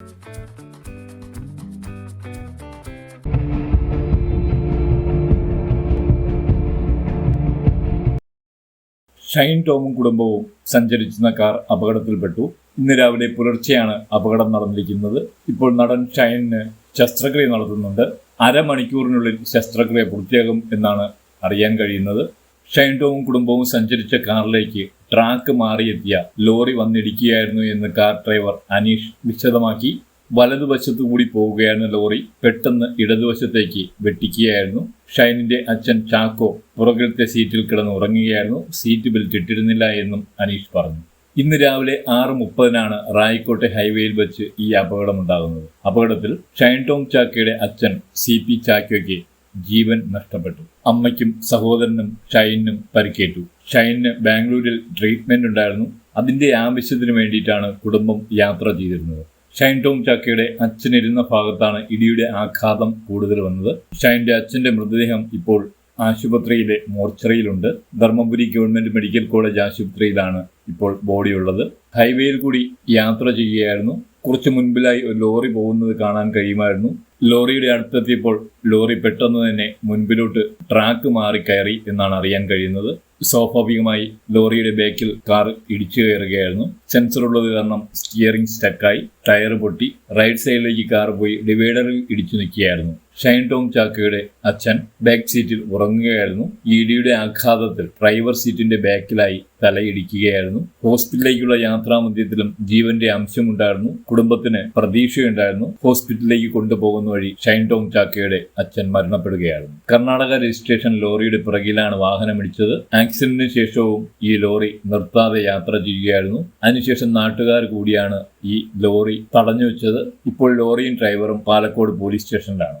ഷൈൻ ടോമും കുടുംബവും സഞ്ചരിച്ചിരുന്ന കാർ അപകടത്തിൽപ്പെട്ടു. ഇന്ന് രാവിലെ പുലർച്ചെയാണ് അപകടം നടന്നിരിക്കുന്നത്. ഇപ്പോൾ നടൻ ഷൈനിന് ശസ്ത്രക്രിയ നടത്തുന്നുണ്ട്. അരമണിക്കൂറിനുള്ളിൽ ശസ്ത്രക്രിയ പൂർത്തിയാകും എന്നാണ് അറിയാൻ കഴിയുന്നത്. ഷൈൻ ടോമും കുടുംബവും സഞ്ചരിച്ച കാറിലേക്ക് ട്രാക്ക് മാറിയെത്തിയ. ലോറി വന്നിടിക്കുകയായിരുന്നു എന്ന് കാർ ഡ്രൈവർ അനീഷ് വിശദമാക്കി. വലതുവശത്തു കൂടി പോവുകയായിരുന്ന ലോറി പെട്ടെന്ന് ഇടതുവശത്തേക്ക് വെട്ടിക്കുകയായിരുന്നു. ഷൈനിന്റെ അച്ഛൻ ചാക്കോ പുറകിലത്തെ സീറ്റിൽ കിടന്ന് ഉറങ്ങുകയായിരുന്നു. സീറ്റ് ബെൽറ്റ് ഇട്ടിരുന്നില്ല എന്നും അനീഷ് പറഞ്ഞു. ഇന്ന് രാവിലെ ആറ് മുപ്പതിനാണ് റായിക്കോട്ടെ ഹൈവേയിൽ വെച്ച് ഈ അപകടമുണ്ടാകുന്നത്. അപകടത്തിൽ ഷൈൻ ടോങ് ചാക്കയുടെ അച്ഛൻ സി പി ചാക്കോയ്ക്ക് ജീവൻ നഷ്ടപ്പെട്ടു. അമ്മയ്ക്കും സഹോദരനും ഷൈനും പരിക്കേറ്റു. ഷൈനിന് ബാംഗ്ലൂരിൽ ട്രീറ്റ്മെന്റ് ഉണ്ടായിരുന്നു. അതിന്റെ ആവശ്യത്തിന് വേണ്ടിയിട്ടാണ് കുടുംബം യാത്ര ചെയ്തിരുന്നത്. ഷൈൻ ടോം ചാക്കയുടെ അച്ഛനിരുന്ന ഭാഗത്താണ് ഇടിയുടെ ആഘാതം കൂടുതൽ വന്നത്. ഷൈന്റെ അച്ഛന്റെ മൃതദേഹം ഇപ്പോൾ ആശുപത്രിയിലെ മോർച്ചറിയിലുണ്ട്. ധർമ്മപുരി ഗവൺമെന്റ് മെഡിക്കൽ കോളേജ് ആശുപത്രിയിലാണ് ഇപ്പോൾ ബോഡി ഉള്ളത്. ഹൈവേയിൽ കൂടി യാത്ര ചെയ്യുകയായിരുന്നു. കുറച്ചു മുൻപിലായി ഒരു ലോറി പോകുന്നത് കാണാൻ കഴിയുമായിരുന്നു. ലോറിയുടെ അടുത്തെത്തിയപ്പോൾ ലോറി പെട്ടെന്ന് തന്നെ മുൻപിലോട്ട് ട്രാക്ക് മാറി കയറി എന്നാണ് അറിയാൻ കഴിയുന്നത്. സ്വാഭാവികമായി ലോറിയുടെ ബാക്കിൽ കാർ ഇടിച്ചു കയറുകയായിരുന്നു. സെൻസർ ഉള്ളത് കാരണം സ്റ്റിയറിംഗ് സ്റ്റക്കായി ടയർ പൊട്ടി. റൈറ്റ് സൈഡിലേക്ക് കാർ പോയി ഡിവൈഡറിൽ ഇടിച്ചു നിൽക്കുകയായിരുന്നു. ഷൈൻ ടോം ചാക്കയുടെ അച്ഛൻ ബാക്ക് സീറ്റിൽ ഉറങ്ങുകയായിരുന്നു. ഇടിയുടെ ആഘാതത്തിൽ ഡ്രൈവർ സീറ്റിന്റെ ബാക്കിലായി തലയിടിക്കുകയായിരുന്നു ഹോസ്പിറ്റലിലേക്കുള്ള യാത്രാമധ്യത്തിലും ജീവന്റെ അംശമുണ്ടായിരുന്നു. കുടുംബത്തിന് പ്രതീക്ഷയുണ്ടായിരുന്നു. ഹോസ്പിറ്റലിലേക്ക് കൊണ്ടുപോകുന്ന വഴി ഷൈൻ ടോം ചാക്കയുടെ അച്ഛൻ മരണപ്പെടുകയായിരുന്നു. കർണാടക രജിസ്ട്രേഷൻ ലോറിയുടെ പിറകിലാണ് വാഹനമിടിച്ചത് ആക്സിഡന്റിന് ശേഷവും ഈ ലോറി നിർത്താതെ യാത്ര ചെയ്യുകയായിരുന്നു. അതിനുശേഷം നാട്ടുകാർ കൂടിയാണ് ഈ ലോറി തടഞ്ഞു വെച്ചത്. ഇപ്പോൾ ലോറിയും ഡ്രൈവറും പാലക്കോട് പോലീസ് സ്റ്റേഷനിലാണ്.